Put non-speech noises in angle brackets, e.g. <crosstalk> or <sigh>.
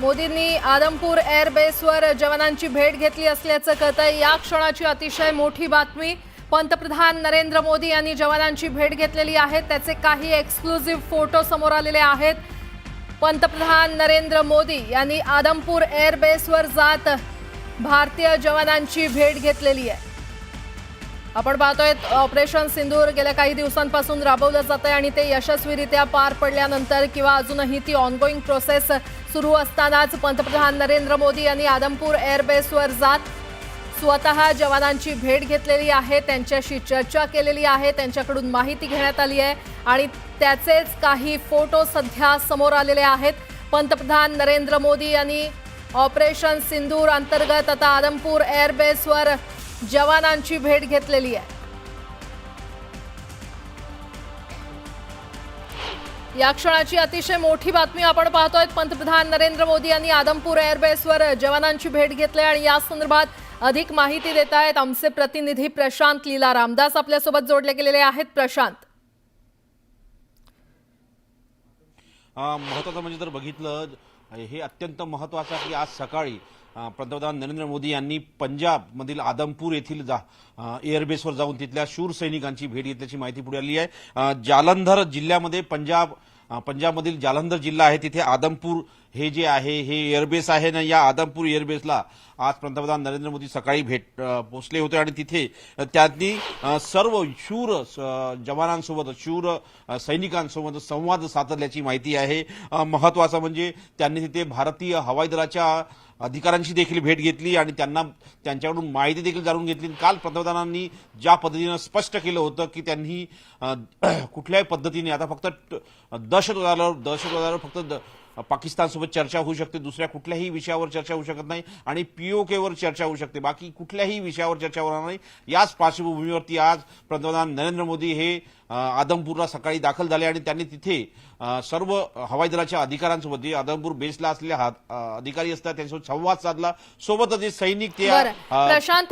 मोदींनी आदमपूर एअरबेसवर जवानांची भेट घेतली असल्याचं कळतंय. या क्षणाची अतिशय मोठी बातमी. पंतप्रधान नरेंद्र मोदी यांनी जवानांची भेट घेतलेली आहे. त्याचे काही एक्सक्लुझिव्ह फोटो समोर आलेले आहेत. पंतप्रधान नरेंद्र मोदी यांनी आदमपूर एअरबेसवर जात भारतीय जवानांची भेट घेतलेली आहे. आपण पाहतोय ऑपरेशन सिंदूर गेल्या काही दिवसांपासून राबवलं जात आहे आणि ते यशस्वीरित्या पार पडल्यानंतर किंवा अजूनही ती ऑनगोईंग प्रोसेस सुरू असतानाच पंतप्रधान नरेंद्र मोदी यांनी आदमपूर एअरबेसवर जात स्वतः जवानांची भेट घेतलेली आहे त्यांच्याशी चर्चा केलेली आहे त्यांच्याकडून माहिती घेण्यात आली आहे आणि त्याचेच काही फोटो सध्या समोर आलेले आहेत. पंतप्रधान नरेंद्र मोदी यांनी ऑपरेशन सिंदूर अंतर्गत आता आदमपूर एअरबेसवर जवानांची भेट घेतलेली आहे. या क्षणाची अतिशय मोठी बातमी आपण पाहतोय. पंतप्रधान नरेंद्र मोदी यांनी आदमपूर एअरबेसवर जवानांची भेट घेतली आणि या संदर्भात अधिक माहिती देत आहेत आमचे प्रतिनिधी प्रशांत लीला रामदास आपल्यासोबत जोडले गेलेले आहेत. प्रशांत. महत्वाचं म्हणजे जर बघितलं हे अत्यंत महत्त्वाचं की आज सकाळी पंतप्रधान नरेंद्र मोदी यांनी पंजाबमधील आदमपूर येथील जा एअरबेसवर जाऊन तिथल्या शूर सैनिकांची भेट घेतल्याची माहिती पुढे आली आहे. जालंधर जिल्ह्यामध्ये पंजाब पंजाबमधील जालंधर जिल्हा आहे. तिथे आदमपूर हे जे आहे हे एअरबेस आहे ना या आदमपूर एअरबेसला आज पंतप्रधान नरेंद्र मोदी सकाळी भेट पोचले पोहोचले होते आणि तिथे त्यांनी सर्व शूर जवानांसोबत शूर सैनिकांसोबत संवाद साधल्याची माहिती आहे. महत्वाचं म्हणजे त्यांनी तिथे भारतीय हवाई दलाच्या अधिकाऱ्यांशी देखील भेट घेतली आणि त्यांना त्यांच्याकडून माहिती देखील जाणून घेतली. काल पंतप्रधानांनी ज्या पद्धतीनं स्पष्ट केलं होतं की त्यांनी <clears throat> कुठल्याही पद्धतीने आता फक्त दहशतवादावर दहशतवादावर फक्त द- पाकिस्तानसोबत चर्चा होऊ शकते दुसऱ्या कुठल्याही विषयावर चर्चा होऊ शकत नाही आणि पीओकेवर चर्चा होऊ शकते. बाकी कुठल्याही विषयावर चर्चा होणार नाही. याच पार्श्वभूमीवरती आज पंतप्रधान नरेंद्र मोदी हे आदमपूरला सकाळी दाखल झाले आणि त्यांनी तिथे सर्व हवाई दलाच्या अधिकाऱ्यांसोबत जे आदमपूर बेसला असलेले हा- अ, अधिकारी असतात त्यांच्यासोबत संवाद साधला. सोबतच जे सैनिक ते प्रशांत